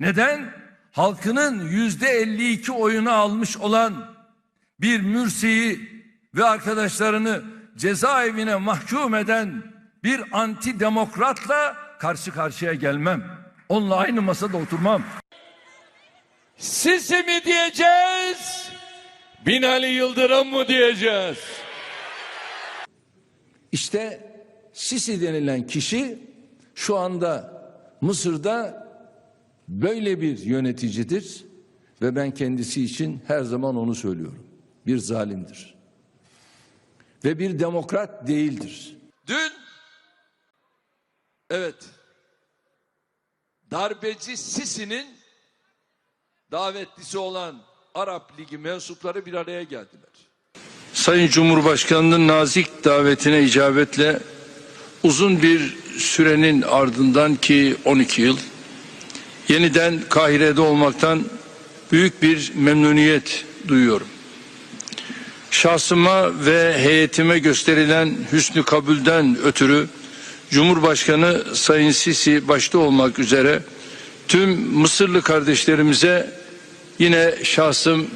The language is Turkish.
Neden? Halkının yüzde 52 oyunu almış olan bir Mürsi'yi ve arkadaşlarını cezaevine mahkum eden bir anti demokratla karşı karşıya gelmem. Onunla aynı masada oturmam. Sisi mi diyeceğiz? Binali Yıldırım mı diyeceğiz? İşte Sisi denilen kişi şu anda Mısır'da böyle bir yöneticidir ve ben kendisi için her zaman onu söylüyorum. Bir zalimdir. Ve bir demokrat değildir. Dün evet darbeci Sisi'nin davetlisi olan Arap Ligi mensupları bir araya geldiler. Sayın Cumhurbaşkanı'nın nazik davetine icabetle uzun bir sürenin ardından ki 12 yıl yeniden Kahire'de olmaktan büyük bir memnuniyet duyuyorum. Şahsıma ve heyetime gösterilen hüsnü kabulden ötürü Cumhurbaşkanı Sayın Sisi başta olmak üzere tüm Mısırlı kardeşlerimize yine şahsım